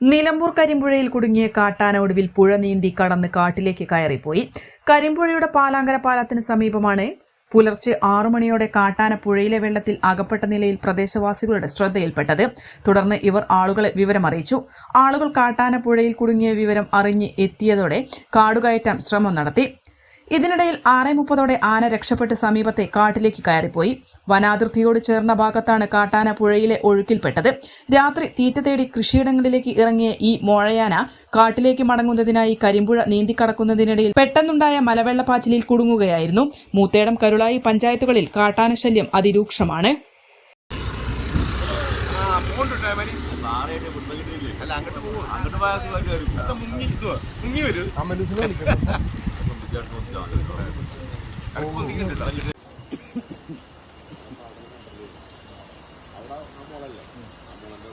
നിലമ്പൂർ കരിമ്പുഴയിൽ കുടുങ്ങിയ കാട്ടാന ഒടുവിൽ പുഴ നീന്തി കടന്ന് കാട്ടിലേക്ക് കയറിപ്പോയി. കരിമ്പുഴയുടെ പാലാങ്കര പാലത്തിന് സമീപമാണ് പുലർച്ചെ ആറു മണിയോടെ കാട്ടാന പുഴയിലെ വെള്ളത്തിൽ അകപ്പെട്ട നിലയിൽ പ്രദേശവാസികളുടെ ശ്രദ്ധയിൽപ്പെട്ടത്. തുടർന്ന് ഇവർ ആളുകളെ വിവരമറിയിച്ചു ആളുകൾ കാട്ടാന പുഴയിൽ കുടുങ്ങിയ വിവരം അറിഞ്ഞ് എത്തിയതോടെ കാടുകയറ്റാൻ ശ്രമം നടത്തി. ഇതിനിടയിൽ ആറ് മുപ്പതോടെ ആന രക്ഷപ്പെട്ട് സമീപത്തെ കാട്ടിലേക്ക് കയറിപ്പോയി. വനാതിർത്തിയോട് ചേർന്ന ഭാഗത്താണ് കാട്ടാന പുഴയിലെ ഒഴുക്കിൽപ്പെട്ടത്. രാത്രി തീറ്റ തേടി കൃഷിയിടങ്ങളിലേക്ക് ഇറങ്ങിയ ഈ മോഴയാന കാട്ടിലേക്ക് മടങ്ങുന്നതിനായി കരിമ്പുഴ നീന്തിക്കടക്കുന്നതിനിടയിൽ പെട്ടെന്നുണ്ടായ മലവെള്ളപ്പാച്ചിലിൽ കുടുങ്ങുകയായിരുന്നു. മൂത്തേടം കരുളായി പഞ്ചായത്തുകളിൽ കാട്ടാന ശല്യം അതിരൂക്ഷമാണ്. അങ്ങോട്ട് പോകും അങ്ങോട്ട് മുങ്ങി. മുങ്ങി വരും. അവിടെ നമ്മളല്ലേ നമ്മളെന്താ